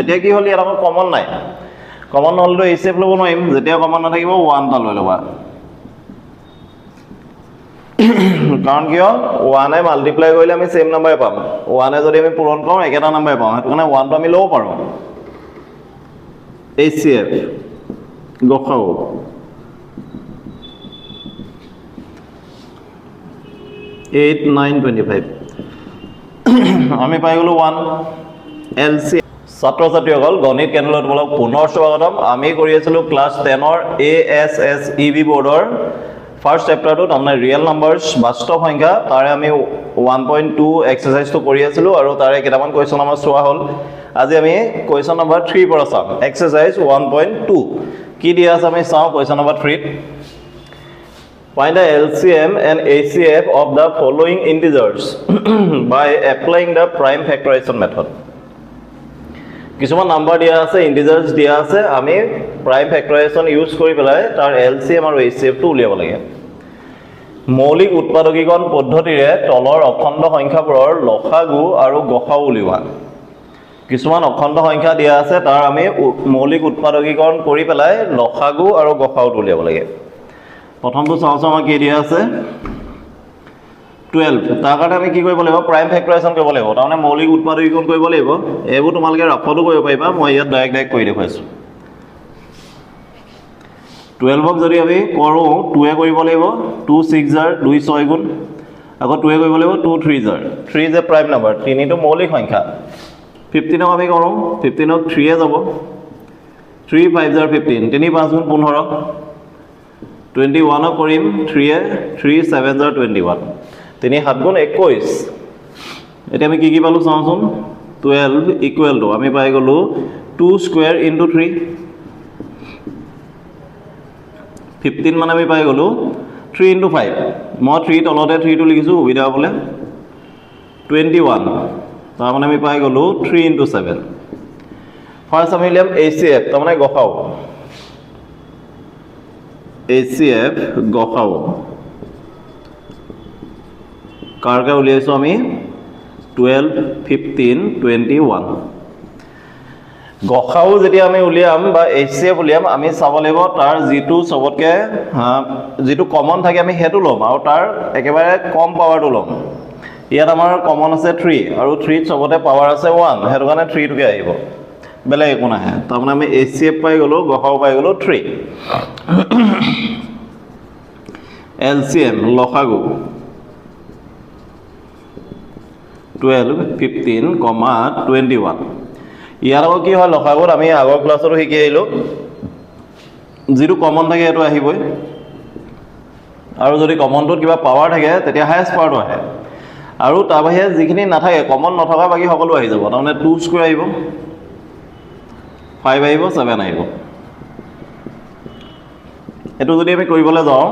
এতিয়া কি হ'ল ইয়াত আকৌ কমন নাই। কমন নহ'লেতো এইচ এফ ল'ব নোৱাৰিম যেতিয়া কমন নাথাকিব ওৱান এটা লৈ ল'বা। কাৰণ কিয় ওৱানে মাল্টিপ্লাই কৰিলে আমি ছেম নাম্বাৰে পাম। ওৱানে যদি আমি পূৰণ কৰোঁ একেটা নাম্বাৰে পাওঁ সেইটো কাৰণে ওৱানটো আমি ল'ব পাৰোঁ। এইচ চি এফ গসাও। এইট নাইন টুৱেণ্টি ফাইভ আমি পাই গ'লোঁ ওৱান এল চি ছাত্ৰ ছাত্ৰীসকল গণিত কেন্দ্ৰলৈ তোমালোক পুনৰ স্বাগতম। আমি কৰি আছিলোঁ ক্লাছ টেনৰ A S S E B বৰ্ডৰ ফাৰ্ষ্ট চেপ্টাৰটো তাৰমানে ৰিয়েল নাম্বাৰ্ছ বাস্তৱ সংখ্যা। তাৰে আমি ওৱান পইণ্ট টু এক্সাৰচাইজটো কৰি আছিলোঁ আৰু তাৰে কেইটামান কুৱেশ্যন আমাৰ চোৱা হ'ল। আজি আমি কুৱেশ্যন নম্বৰ থ্ৰীৰ পৰা চাম। এক্সাৰচাইজ ওৱান পইণ্ট টু কি দিয়া আছে আমি চাওঁ কুৱেশ্যন নম্বৰ থ্ৰীত Find the LCM and ACF of the following integers by applying the prime factorization method. কিছুমান নাম্বাৰ দিয়া আছে ইণ্টিজাৰ্ছ দিয়া আছে আমি প্ৰাইম ফেক্টৰাইজেশ্যন ইউজ কৰি পেলাই তাৰ এল চি এম আৰু এইচ চি এফটো উলিয়াব লাগে। মৌলিক উৎপাদকীকৰণ পদ্ধতিৰে তলৰ অখণ্ড সংখ্যাবোৰৰ লসাগু আৰু গসাও উলিওৱা। কিছুমান অখণ্ড সংখ্যা দিয়া আছে তাৰ আমি মৌলিক উৎপাদকীকৰণ কৰি পেলাই লসাগু আৰু গসাওটো উলিয়াব লাগে। প্ৰথমটো চাওঁচোন আমাৰ কি দিয়া আছে? টুৱেলভ তাৰ কাৰণে আমি কি কৰিব লাগিব? প্ৰাইম ফেক্টৰাইজেশ্যন কৰিব লাগিব। তাৰমানে মৌলিক উৎপাদকীকৰণ কৰিব লাগিব। এইবোৰ তোমালোকে ৰাফতো কৰিব পাৰিবা। মই ইয়াত ডাইৰেক্ট ডাইৰেক্ট কৰি দেখুৱাইছোঁ। টুৱেলভক যদি আমি কৰোঁ টুৱে কৰিব লাগিব। টু ছিক্স জাৰ দুই ছয় গুণ। আকৌ টুৱে কৰিব লাগিব two three jar. Three a prime number তিনিটো মৌলিক সংখ্যা। ফিফটিনক আমি কৰোঁ। ফিফটিনক থ্ৰীয়ে যাব। থ্ৰী ফাইভ জাৰ ফিফটিন তিনি পাঁচ গুণ পোন্ধৰ। টুৱেণ্টি ওৱানক কৰিম। থ্ৰীয়ে থ্ৰী ছেভেন জাৰ টুৱেণ্টি ওৱান তিনি সাত গুণ একৈছ এতিয়া আমি কি কি পালোঁ চাওঁচোন? টুৱেলভ ইকুৱেল টু আমি পাই গ'লোঁ two square into three fifteen মানে আমি পাই গ'লোঁ থ্ৰী ইনটু ফাইভ মই থ্ৰী তলতে থ্ৰীটো লিখিছোঁ, সুবিধা হ'বলৈ। টুৱেণ্টি ওৱান তাৰমানে আমি পাই গ'লোঁ থ্ৰী ইনটু ছেভেন ফাৰ্ষ্ট আমি উলিয়াম এইচ চি এফ তাৰমানে গসাও এইচ চি এফ গসাও কাৰকে উলিয়াইছোঁ আমি? টুৱেলভ ফিফটিন টুৱেণ্টি ওৱান গসাও যেতিয়া আমি উলিয়াম বা এইচ চি এফ উলিয়াম, আমি চাব লাগিব তাৰ যিটো চবতকৈ যিটো কমন থাকে আমি সেইটো ল'ম আৰু তাৰ একেবাৰে কম পাৱাৰটো ল'ম। ইয়াত আমাৰ কমন আছে থ্ৰী আৰু থ্ৰীত চবতে পাৱাৰ আছে ওৱান সেইটো কাৰণে থ্ৰীটোকে আহিব। বেলেগ একো নাহে। তাৰমানে আমি এইচ চি এফ পাই গ'লোঁ গসাও পাই গ'লোঁ থ্ৰী এল চি এম লসাগু twelve fifteen comma twenty one ইয়াত আকৌ কি হয় লসাগুত আমি আগৰ ক্লাছতো শিকি আহিলোঁ। যিটো কমন থাকে সেইটো আহিবই। আৰু যদি কমনটোত কিবা পাৱাৰ থাকে তেতিয়া হায়েষ্ট পাৱাৰটো আহে। আৰু তাৰ বাহিৰে যিখিনি নাথাকে কমন নথকা বাকী সকলো আহি যাব। তাৰমানে টু স্কুৱেৰ আহিব। ফাইভ আহিব ছেভেন আহিব। এইটো যদি আমি কৰিবলৈ যাওঁ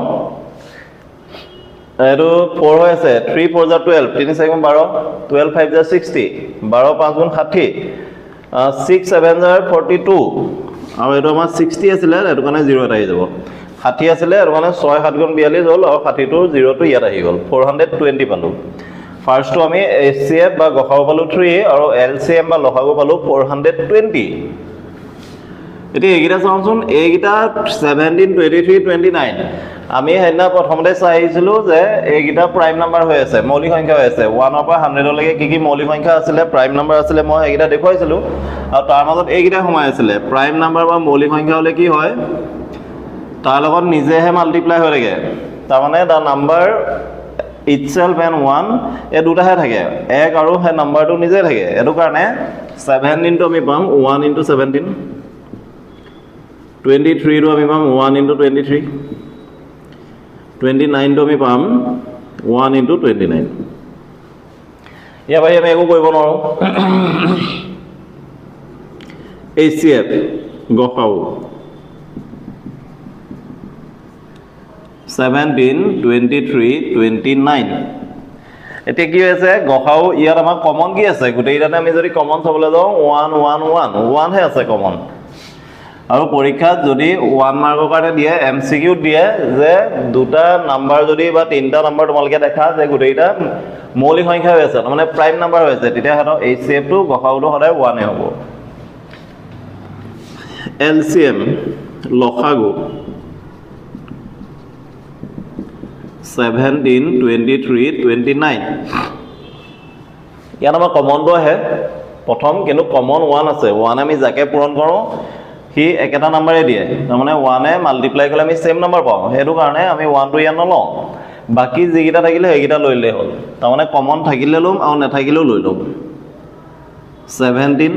এইটো ফ'ৰ হৈ আছে থ্ৰী ফ'ৰ জাৰ টুৱেলভ তিনি চাৰি গুণ বাৰ টুৱেলভ ফাইভ জাৰ ছিক্সটি বাৰ পাঁচ গুণ ষাঠি ছিক্স ছেভেন জাৰ ফৰ্টি টু আৰু এইটো আমাৰ ছিক্সটি আছিলে সেইটো কাৰণে জিৰ' এটা আহি যাব। ষাঠি আছিলে সেইটো কাৰণে ছয় সাত গুণ বিয়াল্লিছ হ'ল আৰু ষাঠিটো জিৰ'টো ইয়াত আহি গ'ল। ফ'ৰ হাণ্ড্ৰেড টুৱেণ্টি পালোঁ। ফাৰ্ষ্টটো আমি এইচ চি এফ বা গসাগু পালোঁ থ্ৰী আৰু এল চি এম বা লসাগু পালোঁ ফ'ৰ হাণ্ড্ৰেড টুৱেণ্টি এতিয়া এইকেইটা চাওঁচোন এইকেইটা seventeen twenty three twenty nine আমি সেইদিনা প্ৰথমতে চাই আহিছিলোঁ যে এইকেইটা প্ৰাইম নাম্বাৰ হৈ আছে মৌলিক সংখ্যা হৈ আছে। ওৱানৰ পৰা হাণ্ড্ৰেডলৈকে কি কি মৌলিক সংখ্যা আছিলে প্ৰাইম নাম্বাৰ আছিলে মই সেইকেইটা দেখুৱাইছিলোঁ। আৰু তাৰ মাজত এইকেইটা সোমাই আছিলে। প্ৰাইম নাম্বাৰ বা মৌলিক সংখ্যা হ'লে কি হয় তাৰ লগত নিজেহে মাল্টিপ্লাই হৈ থাকে। তাৰমানে the number itself and one এই দুটাহে থাকে। এক আৰু সেই নাম্বাৰটো নিজে থাকে। সেইটো কাৰণে ছেভেণ্টিনটো আমি পাম ওৱান ইনটু ছেভেণ্টিন টুৱেণ্টি থ্ৰীটো আমি পাম one into twenty three twenty নাইনটো আমি পাম ওৱান ইনটু টুৱেণ্টি নাইন ইয়াৰ বাহিৰে আমি একো কৰিব নোৱাৰোঁ। H C F গসাও seventeen twenty three twenty nine এতিয়া কি হৈছে গসাও ইয়াত আমাৰ কমন কি আছে? গোটেইকেইটাতে আমি যদি কমন চাবলৈ যাওঁ ওৱান ওৱান ওৱান ওৱানহে আছে কমন আৰু পৰীক্ষাত যদি ওৱান মাৰ্কৰ কাৰণে দিয়ে এম চি কিউত দিয়ে যে দুটা নাম্বাৰ যদি বা তিনিটা নাম্বাৰ তোমালোকে দেখা যে গোটেইকেইটা মৌলিক সংখ্যা হৈ আছে তাৰমানে প্ৰাইম নাম্বাৰ হৈ আছে তেতিয়া সিহঁতৰ এইচ চি এফটো গসাওটো সদায় ওৱানে হ'ব। এল চি এম লসাগু seventeen twenty three twenty nine ইয়াত আমাৰ কমনটো আহে। প্ৰথম কিন্তু কমন ওৱান আছে। ওৱান আমি যাকে পূৰণ কৰোঁ সি একেটা নাম্বাৰে দিয়ে। তাৰমানে ওৱানে মাল্টিপ্লাই কৰিলে আমি ছেম নাম্বাৰ পাওঁ। সেইটো কাৰণে আমি ওৱানটো ইয়াত নলওঁ। বাকী যিকেইটা থাকিলে সেইকেইটা লৈ ল'লেই হ'ল। তাৰমানে কমন থাকিলে ল'ম আৰু নাথাকিলেও লৈ ল'ম। Seventeen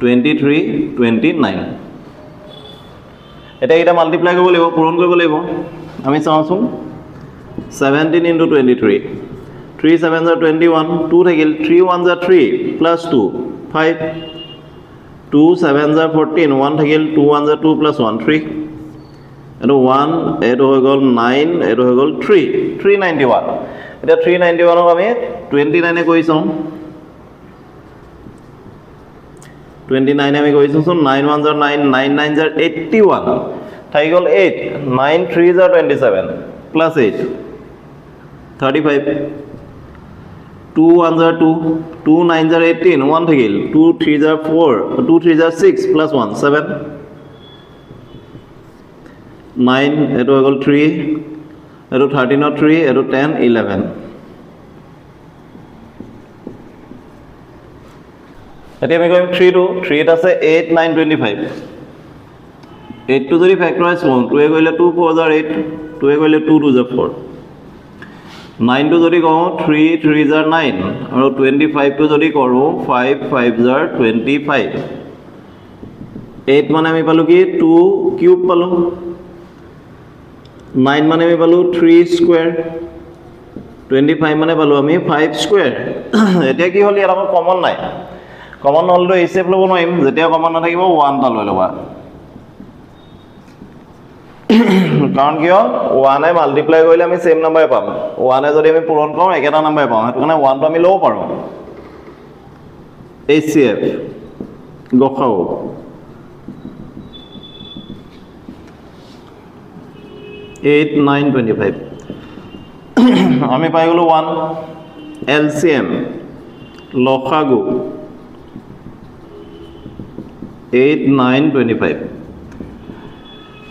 twenty three twenty nine এতিয়া এইকেইটা মাল্টিপ্লাই কৰিব লাগিব, পূৰণ কৰিব লাগিব। আমি চাওঁচোন। Seventeen into twenty three three seven জাৰ টুৱেণ্টি ওৱান টু থাকিল। থ্ৰী ওৱান জাৰ three plus two five two seven জাৰ ফৰ্টিন ওৱান থাকিল টু ওৱান জাৰ টু প্লাছ ওৱান থ্ৰী এইটো ওৱান এইটো হৈ গ'ল নাইন এইটো হৈ গ'ল থ্ৰী থ্ৰী নাইণ্টি ওৱান এতিয়া থ্ৰী নাইণ্টি ওৱানক আমি টুৱেণ্টি নাইনে কৰি চাওঁ। টুৱেণ্টি নাইনে আমি কৰি চাওঁচোন নাইন ওৱান জাৰ নাইন নাইন নাইন জাৰ এইট্টি ওৱান থাকি গ'ল এইট নাইন থ্ৰী জাৰ twenty seven plus eight thirty five two one জাৰ টু টু নাইন জাৰ এইটিন ওৱান থাকিল। টু থ্ৰী জাৰ ফ'ৰ টু থ্ৰী জাৰ six plus one seven nine এইটো হৈ গ'ল three এইটো থাৰ্টিনৰ থ্ৰী এইটো টেন ইলেভেন এতিয়া আমি কৰিম থ্ৰীটো থ্ৰীত আছে এইট নাইন টুৱেণ্টি ফাইভ এইটটো যদি ফেক্টৰাইজ কৰোঁ টুৱে কৰিলে টু ফ'ৰ জাৰ এইট টুৱে কৰিলে টু টু জাৰ ফ'ৰ নাইনটো যদি কওঁ থ্ৰী থ্ৰী জাৰ নাইন আৰু টুৱেণ্টি ফাইভটো যদি কৰোঁ five five are twenty five eight মানে আমি পালোঁ কি? টু কিউব পালোঁ। নাইন মানে আমি পালোঁ থ্ৰী স্কুৱেৰ টুৱেণ্টি ফাইভ মানে পালোঁ আমি ফাইভ স্কুৱেৰ এতিয়া কি হ'ল? ইয়াত আমাৰ কমন নাই। কমন নহ'লেতো এইচ এফ ল'ব নোৱাৰিম। যেতিয়া কমন নাথাকিব ওৱান এটা লৈ ল'বা। কাৰণ কিয়? ওৱানে মাল্টিপ্লাই কৰিলে আমি ছেম নাম্বাৰে পাম। ওৱানে যদি আমি পূৰণ কৰোঁ একেটা নাম্বাৰে পাওঁ। সেইটো কাৰণে ওৱানটো আমি ল'ব পাৰোঁ। এইচ চি এফ গসাও। এইট নাইন টুৱেণ্টি ফাইভ আমি পাই গ'লোঁ ওৱান এল চি এম লসাগু। এইট নাইন টুৱেণ্টি ফাইভ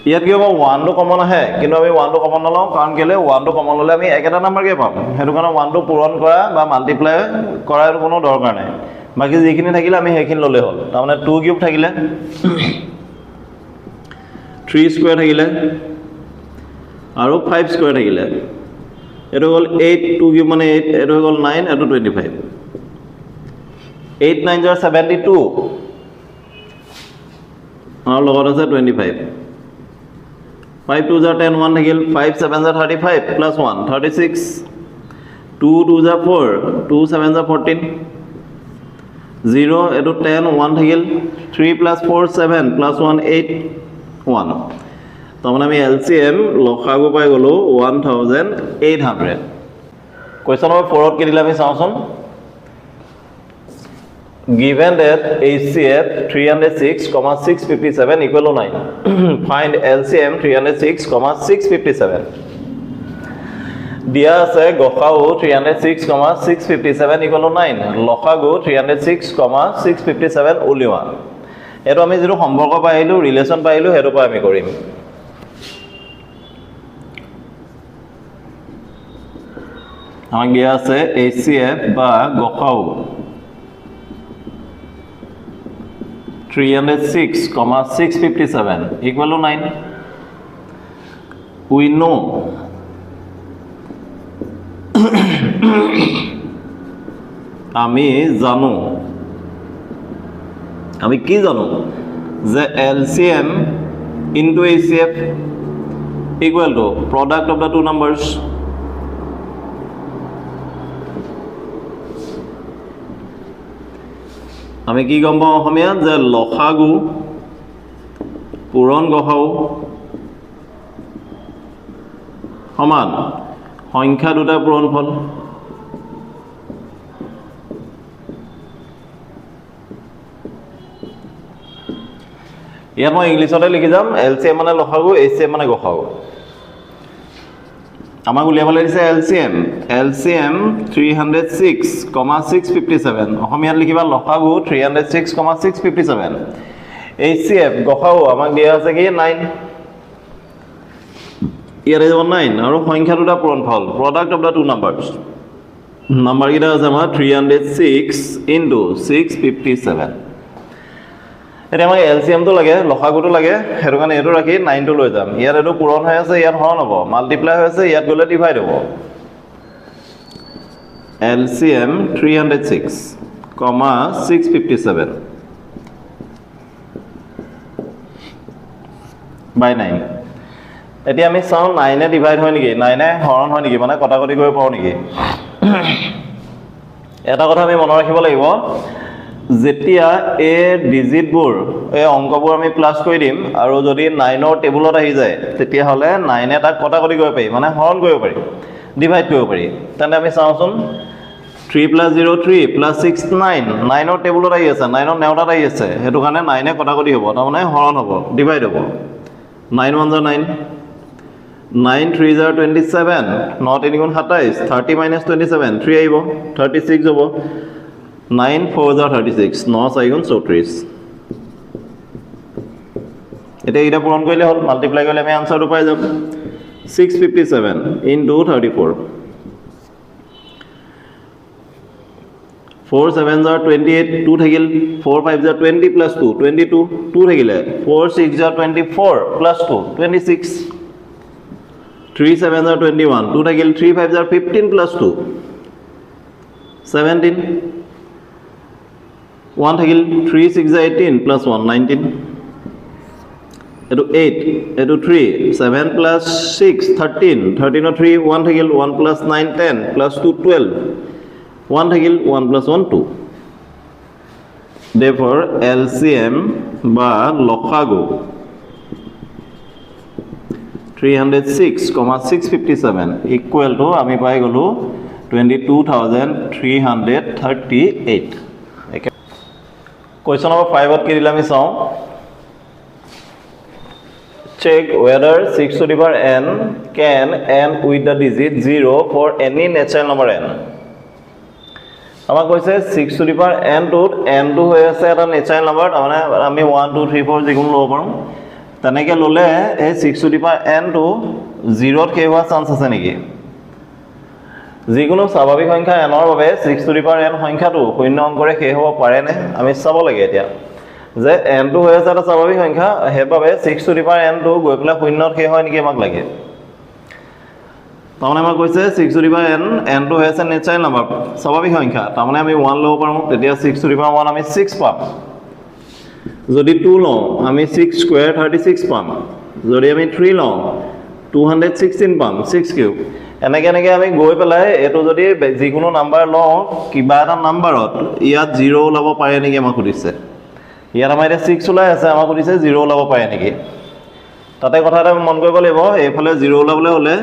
ইয়াত কি হ'ব? ওৱানটো কমন আহে। কিন্তু আমি ওৱানটো কমন নলওঁ কাৰণ কেলৈ? ওৱানটো কমন ল'লে আমি একেটা নাম্বাৰকে পাম। সেইটো কাৰণে ওৱানটো পূৰণ কৰা বা মাল্টিপ্লাই কৰাৰ কোনো দৰকাৰ নাই। বাকী যিখিনি থাকিলে আমি সেইখিনি ল'লেই হ'ল। তাৰমানে টু কিউব থাকিলে। থ্ৰী স্কুৱেৰ থাকিলে। আৰু ফাইভ স্কুৱেৰ থাকিলে। এইটো হ'ল এইট টু কিউব মানে এইট এইটো হৈ গ'ল নাইন এইটো টুৱেণ্টি ফাইভ এইট নাইন জাৰ ছেভেণ্টি টু আৰু লগত আছে টুৱেণ্টি ফাইভ ফাইভ টু জাৰ টেন ওৱান থাকিল ফাইভ ছেভেন জাৰ thirty five plus one thirty six two two জাৰ ফ'ৰ টু ছেভেন জাৰ ফৰ্টিন জিৰ' এইটো টেন ওৱান থাকিল three plus four seven plus one eight one তাৰমানে আমি L C M লসাগু পাই গ'লোঁ one thousand eight hundred question number ফ'ৰত কি দিলে আমি চাওঁচোন? Given that HCF 306, 657 equal to 9. Find LCM 306, 657. দিয়া আছে গসাউ three hundred six comma six fifty seven equal nine লসাগু three hundred six comma six fifty seven উলিওৱা এইটো আমি যিটো সম্পৰ্ক পাই আহিলোঁ ৰিলেশ্যন পাই আহিলোঁ সেইটোৰ পৰা আমি কৰিম আমাক দিয়া আছে এইচ চি এফ বা গসাউ 306 comma 657 equal to 9 we know. আমি জানো। আমি কি জানো? যে L C M into H C F equal to product of the two numbers আমি কি গম পাওঁ অসমীয়াত যে লসাগু পূৰণ গসাও সমান। সংখ্যা দুটা পূৰণফল ইয়াত মই ইংলিছতে লিখি যাম এল চি এম মানে লসাগু এইচ চি এম মানে গসাগু আমাক উলিয়াবলৈ দিছে L C M L C M three hundred six comma six fifty seven অসমীয়াত লিখিবা লসাগু three hundred six comma six fifty seven H C F গসাও আমাক দিয়া আছে কি? নাইন ইয়াত যাব নাইন আৰু সংখ্যা দুটা পূৰণ ফল। Product of the two numbers নাম্বাৰকেইটা আছে আমাৰ? Three hundred six into six fifty seven এতিয়া আমাক এল চি এমটো লাগে লসাগুটো লাগে, সেইটো কাৰণে এইটো ৰাখি নাইনটো লৈ যাম। ইয়াত এইটো পূৰণ হৈ আছে, ইয়াত হৰণ হ'ব। মাল্টিপ্লাই হৈ আছে, ইয়াত গ'লে ডিভাইড হ'ব। L C M three hundred six comma six fifty seven by nine এতিয়া আমি চাওঁ নাইনে ডিভাইড হয় নেকি? নাইনে হৰণ হয় নেকি? মানে কটাকটি কৰিব পাৰোঁ নেকি? এটা কথা আমি মনত ৰাখিব লাগিব। যেতিয়া এই ডিজিটবোৰ এই অংকবোৰ আমি প্লাছ কৰি দিম আৰু যদি নাইনৰ টেবুলত আহি যায় তেতিয়াহ'লে নাইনে তাক কটাকটি কৰিব পাৰি মানে হৰণ কৰিব পাৰি ডিভাইড কৰিব পাৰি। তেন্তে আমি চাওঁচোন three plus zero' three plus six nine নাইনৰ টেবুলত আহি আছে নাইনৰ নেওতাত আহি আছে সেইটো কাৰণে নাইনে কটাকটি হ'ব তাৰমানে হৰণ হ'ব ডিভাইড হ'ব। নাইন ওৱান জাৰ নাইন নাইন থ্ৰী জাৰ টুৱেণ্টি ছেভেন ন তিনি গুণ সাতাইছ thirty minus twenty seven three আহিব থাৰ্টি ছিক্স হ'ব। নাইন ফ'ৰ জাৰ থাৰ্টি ছিক্স ন চাৰি গুণ চৌত্ৰিছ এতিয়া এইকেইটা পূৰণ কৰিলে হ'ল মাল্টিপ্লাই কৰিলে আমি আনচাৰটো পাই যাম। Six fifty seven into thirty four four seven জাৰ টুৱেণ্টি এইট টু থাকিল। ফ'ৰ ফাইভ জাৰ twenty plus two twenty two two থাকিলে। ফ'ৰ ছিক্স জাৰ twenty four plus two twenty six three seven জাৰ টুৱেণ্টি ওৱান টু থাকিল three five জাৰ fifteen plus two seventeen one থাকিল three six eighteen plus one nineteen এইটো eight এইটো three seven plus six thirteen থাৰ্টিনৰ three one থাকিল one plus nine ten plus two twelve one থাকিল one plus one two therefore L C M বা লসাগু three hundred six comma six fifty seven equal আমি পাই গ'লোঁ twenty two thousand three hundred thirty eight question number ফাইভত কি দিলে আমি চাওঁ? Whether 6 to the power n can end with the digit 0 for any natural number n. আমাক কৈছে six to the power এনটোত এনটো হৈ আছে এটা নেচাৰেল নাম্বাৰ তাৰমানে আমি ওৱান টু থ্ৰী ফ'ৰ যিকোনো ল'ব পাৰোঁ। তেনেকৈ ল'লে এই ছিক্স টু দি পাৱাৰ এনটো জিৰ'ত শেষ হোৱাৰ চান্স আছে নেকি? যিকোনো স্বাভাৱিক সংখ্যা এনৰ বাবে six to the power n সংখ্যাটো শূন্য অংকৰে শেষ হ'ব পাৰেনে? আমি চাব লাগে এতিয়া। যে এনটো হৈ আছে এটা স্বাভাৱিক সংখ্যা, সেইবাবে ছিক্স টু দি পাৱাৰ এনটো গৈ পেলাই শূন্যত শেষ হয় নেকি আমাক লাগে। তাৰমানে আমাক কৈছে six to the power n এনটো হৈ আছে নেচাৰেল নাম্বাৰ। স্বাভাৱিক সংখ্যা, তাৰমানে আমি ওৱান ল'ব পাৰোঁ, তেতিয়া six to the power one আমি ছিক্স পাম। যদি টু লওঁ, আমি ছিক্স স্কুৱেৰ থাৰ্টি ছিক্স পাম। যদি আমি থ্ৰী লওঁ টু হাণ্ড্ৰেড ছিক্সটিন পাম ছিক্স কিউব এনেকৈ এনেকৈ আমি গৈ পেলাই এইটো যদি যিকোনো নাম্বাৰ লওঁ কিবা এটা নাম্বাৰত ইয়াত জিৰ' ওলাব পাৰে নেকি আমাক সুধিছে। ইয়াত আমাৰ এতিয়া ছিক্স ওলাই আছে আমাক সুধিছে জিৰ' ওলাব পাৰে নেকি। তাতে কথা এটা মন কৰিব লাগিব এইফালে জিৰ' ওলাবলৈ হ'লে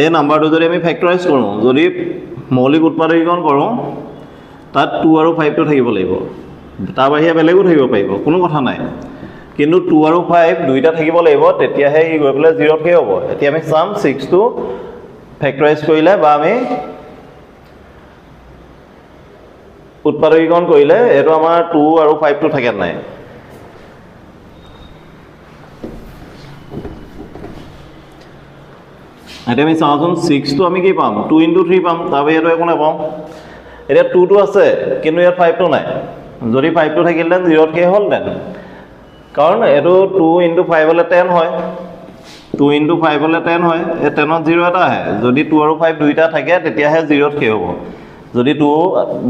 এই নাম্বাৰটো যদি আমি ফেক্টৰাইজ কৰোঁ যদি মৌলিক উৎপাদকীকৰণ কৰোঁ তাত টু আৰু ফাইভটো থাকিব লাগিব। তাৰ বাহিৰে বেলেগো থাকিব পাৰিব কোনো কথা নাই। কিন্তু টু আৰু ফাইভ দুইটা থাকিব লাগিব তেতিয়াহে ই গৈ পেলাই জিৰ'ত শেষ হ'ব। এতিয়া আমি চাম ছিক্সটো ফেক্টৰাইজ কৰিলে বা আমি উৎপাদকীকৰণ কৰিলে এইটো আমাৰ টু আৰু ফাইভটো থাকে নাই। এতিয়া আমি চাওঁচোন ছিক্সটো আমি কি পাম? টু ইণ্টু থ্ৰী পাম, তাৰ বাহিৰেতো একো নাপাওঁ। এতিয়া টুটো আছে, কিন্তু ইয়াত ফাইভটো নাই। যদি ফাইভটো থাকিলহেঁতেন জিৰ'ত শেষ হ'লহেঁতেন কাৰণ এইটো টু ইণ্টু ফাইভ হ'লে টেন হয়। টু ইণ্টু ফাইভ হ'লে টেন হয়, এই টেনত জিৰ' এটা আহে। যদি টু আৰু ফাইভ দুইটা থাকে, তেতিয়াহে জিৰ'ত শেষ হ'ব। যদি টু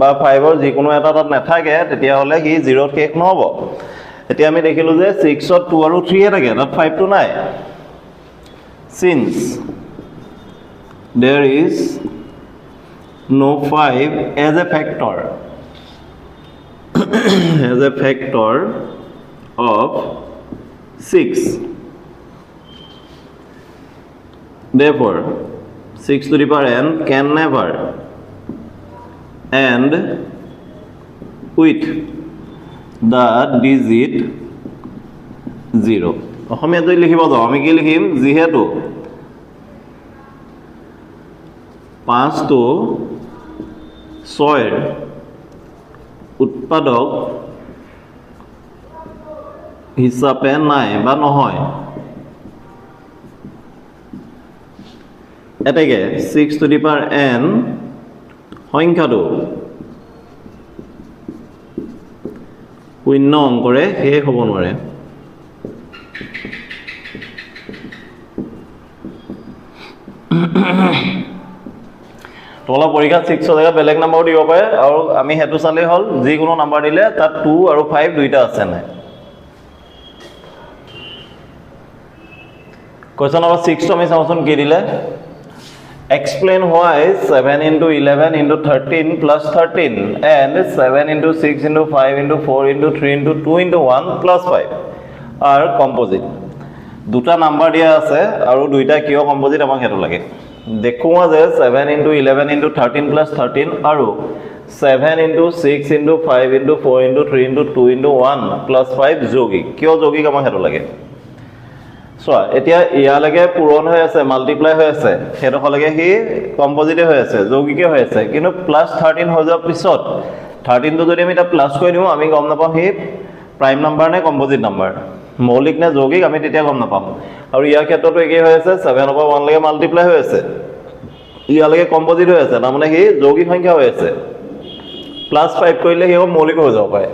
বা ফাইভৰ যিকোনো এটা তাত নাথাকে, তেতিয়াহ'লে সি জিৰ'ত শেষ নহ'ব। এতিয়া আমি দেখিলোঁ যে ছিক্সত টু আৰু থ্ৰীহে থাকে, তাত ফাইভটো নাই। Since there is no 5 as a factor, as a factor of 6 therefore 6 to the power n can never end with the digit 0 অসমীয়াত লিখিব যাওঁ আমি কি লিখিম যিহেতু পাঁচটো ছয়ৰ উৎপাদক হিচাপে নাই বা নহয় এতেকে ছিক্স টু দি পাৰ এন সংখ্যাটো শূন্য অংকৰে শেষ হ'ব নোৱাৰে। তোমালোকৰ পৰীক্ষাত ছিক্সৰ জেগাত বেলেগ নাম্বাৰো দিব পাৰে আৰু আমি সেইটো চালেই হ'ল যিকোনো নাম্বাৰ দিলে তাত টু আৰু ফাইভ দুইটা আছে নাই। কুৱেশ্যন নম্বৰ ছিক্সটো আমি চাওঁচোন কি দিলে? Explain why seven into eleven into thirteen plus thirteen and seven into six into five into four into three into two into one plus five are composite দুটা number দিয়া আছে আৰু দুইটা কিয় কম্প'জিট আমাক সেইটো লাগে। দেখুওৱা যে seven into eleven into thirteen plus thirteen আৰু seven into six into five into four into three into two into one plus five যৌগিক। কিয় যৌগিক আমাক সেইটো লাগে? চোৱা এতিয়া ইয়ালৈকে পূৰণ হৈ আছে মাল্টিপ্লাই হৈ আছে সেইডোখৰলৈকে সি কম্পজিটে হৈ আছে যৌগিকে হৈ আছে কিন্তু প্লাছ থাৰ্টিন হৈ যোৱাৰ পিছত থাৰ্টিনটো যদি আমি এতিয়া প্লাছ কৰি দিওঁ আমি গম নাপাওঁ সি প্ৰাইম নাম্বাৰ নে কম্পজিট নাম্বাৰ মৌলিক নে যৌগিক আমি তেতিয়া গম নাপাম। আৰু ইয়াৰ ক্ষেত্ৰতো একেই হৈ আছে ছেভেনৰ পৰা ওৱানলৈকে মাল্টিপ্লাই হৈ আছে। ইয়ালৈকে কম্পজিট হৈ আছে তাৰমানে সি যৌগিক সংখ্যা হৈ আছে। প্লাছ ফাইভ কৰিলে সি মৌলিক হৈ যাব পাৰে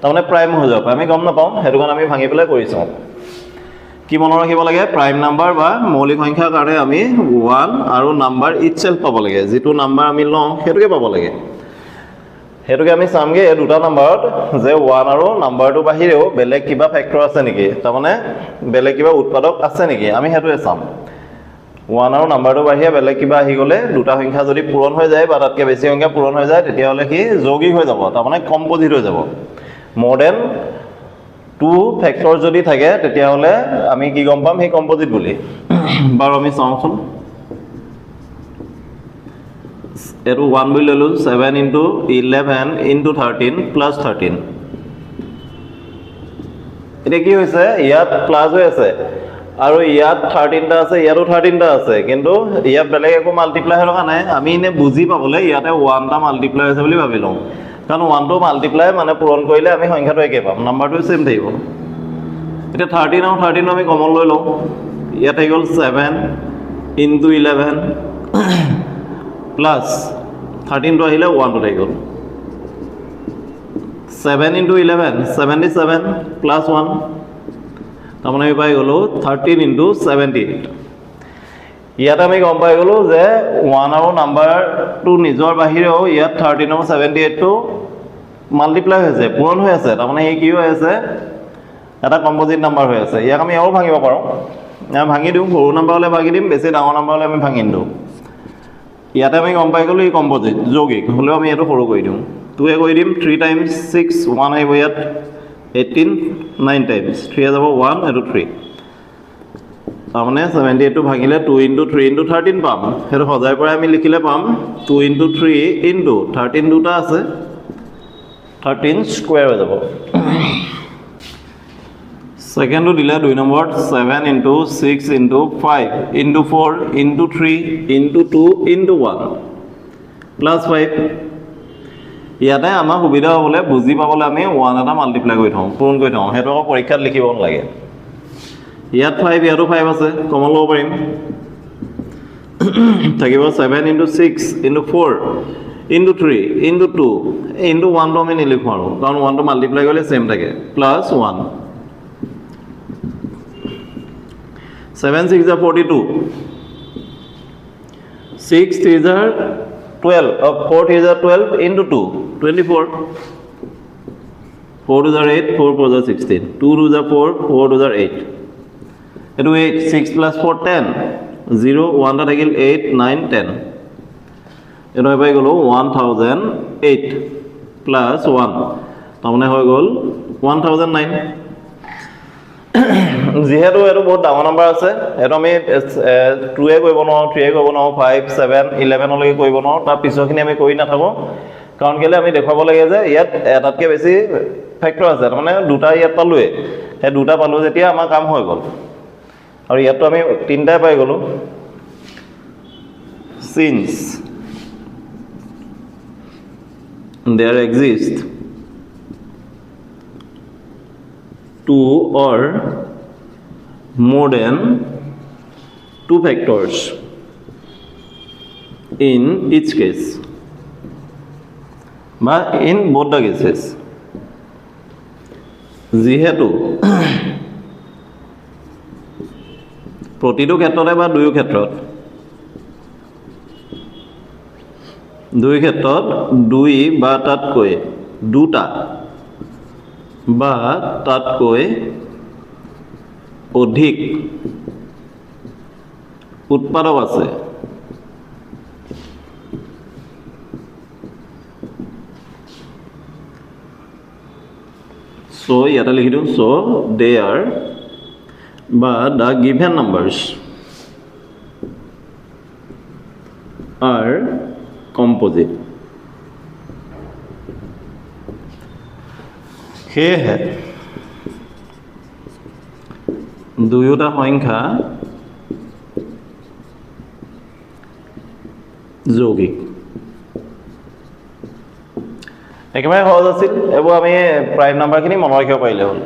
তাৰমানে প্ৰাইম হৈ যাব পাৰে আমি গম নাপাওঁ সেইটো কাৰণে আমি ভাঙি পেলাই কৰি চাওঁ। কি মনত ৰাখিব লাগে? প্ৰাইম নাম্বাৰ বা মৌলিক সংখ্যাৰ কাৰণে আমি ওৱান আৰু নাম্বাৰ ইট চেল্ফ পাব লাগে। যিটো নাম্বাৰ আমি লওঁ সেইটোকে পাব লাগে। সেইটোকে আমি চামগৈ এই দুটা নাম্বাৰত যে ওৱান আৰু নাম্বাৰটোৰ বাহিৰেও বেলেগ কিবা ফেক্টৰ আছে নেকি? তাৰমানে বেলেগ কিবা উৎপাদক আছে নেকি? আমি সেইটোৱে চাম। ওৱান আৰু নাম্বাৰটোৰ বাহিৰে বেলেগ কিবা আহি গ'লে দুটা সংখ্যা যদি পূৰণ হৈ যায় বা তাতকৈ বেছি সংখ্যা পূৰণ হৈ যায় তেতিয়াহ'লে সি যৌগিক হৈ যাব। তাৰমানে কম্পজিট হৈ যাব। মোৰ দেন টু ফেক্টৰ যদি থাকে, তেতিয়াহ'লে আমি কি গম পাম? সেই কম্পজিট বুলি। বাৰু আমি চাওঁচোন এইটো ওৱান বুলি ল'লোঁ seven into eleven into thirteen plus thirteen এতিয়া কি হৈছে? ইয়াত প্লাছ হৈ আছে। আৰু ইয়াত থাৰ্টিনটা আছে, ইয়াতো থাৰ্টিনটা আছে। কিন্তু ইয়াত বেলেগ একো মাল্টিপ্লাই হৈ থকা নাই। আমি এনেই বুজি পাবলৈ ইয়াতে ওৱানটা মাল্টিপ্লাই হৈছে বুলি ভাবি লওঁ। কাৰণ ওৱানটো মাল্টিপ্লাই মানে পূৰণ কৰিলে আমি সংখ্যাটো একেই পাম। নাম্বাৰটো ছেম থাকিব। এতিয়া থাৰ্টিন আৰু থাৰ্টিনো আমি কমন লৈ লওঁ। ইয়াত আহি গ'ল ছেভেন ইনটু ইলেভেন প্লাছ থাৰ্টিনটো আহিলে ওৱানটো থাকি গ'ল। Seven into eleven seventy seven plus one তাৰমানে আমি পাই গ'লোঁ থাৰ্টিন ইনটু ছেভেণ্টি এইট ইয়াত আমি গম পাই গ'লোঁ যে ওৱান আৰু নাম্বাৰটো নিজৰ বাহিৰেও ইয়াত থাৰ্টিন আৰু ছেভেণ্টি এইটটো মাল্টিপ্লাই হৈছে পূৰণ হৈ আছে, তাৰমানে এই কি হৈ আছে, এটা কম্পজিট নাম্বাৰ হৈ আছে। ইয়াক আমি আৰু ভাঙিব পাৰোঁ। ভাঙি দিওঁ, সৰু নাম্বাৰ হ'লে ভাঙি দিম, বেছি ডাঙৰ নাম্বাৰ হ'লে আমি ভাঙি দিওঁ ইয়াতে আমি গম পাই গ'লোঁ এই কম্পজিট যৌগিক, হ'লেও আমি এইটো সৰু কৰি দিওঁ। টুৱে কৰি দিম থ্ৰী টাইমছ ছিক্স ওৱান আহিব ইয়াত এইটিন নাইন টাইমছ থ্ৰীয়ে যাব ওৱান এইটো থ্ৰী তাৰমানে ছেভেণ্টি এইটটো ভাঙিলে two into three into thirteen পাম। সেইটো সজাই পৰাই আমি লিখিলে পাম two into three into thirteen দুটা আছে। থাৰ্টিন স্কুৱেৰ হৈ যাব। ছেকেণ্ডটো দিলে দুই নম্বৰত seven into six into five into four into three into two into one plus five ইয়াতে আমাৰ সুবিধা হ'বলৈ বুজি পাবলৈ আমি ওৱান এটা মাল্টিপ্লাই কৰি থওঁ পূৰণ কৰি থওঁ। সেইটো আকৌ পৰীক্ষাত লিখিব নালাগে। ইয়াত ফাইভ ইয়াতো ফাইভ আছে কমন ল'ব পাৰিম। থাকিব seven into six into four into three into two into ওৱানটো আমি নিলিখোঁ আৰু, কাৰণ ওৱানটো মাল্টিপ্লাই কৰিলে ছেম থাকে প্লাছ ওৱান ছেভেন ছিক্স জাৰ ফৰ্টি টু ছিক্স থ্ৰী জাৰ টুৱেল্ভ ফ'ৰ থ্ৰী জাৰ twelve into two twenty four four two জাৰ এইট ফ'ৰ ফ'ৰ জাৰ ছিক্সটিন টু টু জাৰ ফ'ৰ ফ'ৰ টু জাৰ এইট এইটো eight six plus four ten zero' ওৱানটা থাকিল eight, nine, ten. এইটো হৈ পাই গ'লোঁ one thousand eight plus one তাৰমানে হৈ গ'ল ওৱান থাউজেণ্ড নাইন। যিহেতু এইটো বহুত ডাঙৰ নাম্বাৰ আছে সেইটো আমি টুৱে কৰিব নোৱাৰোঁ থ্ৰীয়ে কৰিব নোৱাৰোঁ ফাইভ ছেভেন ইলেভেনলৈকে কৰিব নোৱাৰোঁ, তাৰ পিছৰখিনি আমি কৰি নাথাকোঁ। কাৰণ কেলৈ আমি দেখুৱাব লাগে যে ইয়াত এটাতকৈ বেছি ফেক্টৰ আছে, তাৰমানে দুটা ইয়াত পালোৱেই। সেই দুটা পালোঁ যেতিয়া আমাৰ কাম হৈ গ'ল। আৰু ইয়াততো আমি তিনিটাই পাই গ'লোঁ since there exist two or more than two factors in each case বা in both the cases যিহেতু প্ৰতিটো ক্ষেত্ৰতে বা দুয়ো ক্ষেত্ৰত? দুই ক্ষেত্ৰত দুই বা তাতকৈ দুটা বা তাতকৈ অধিক উৎপাদক আছে। চ' ইয়াতে লিখি দিওঁ so' they are but the given numbers are composite সেয়েহে দুয়োটা সংখ্যা যৌগিক। একেবাৰে সহজ আছিল, এইবোৰ আমি প্ৰাইম নাম্বাৰখিনি মনত ৰাখিব পাৰিলে হ'ল।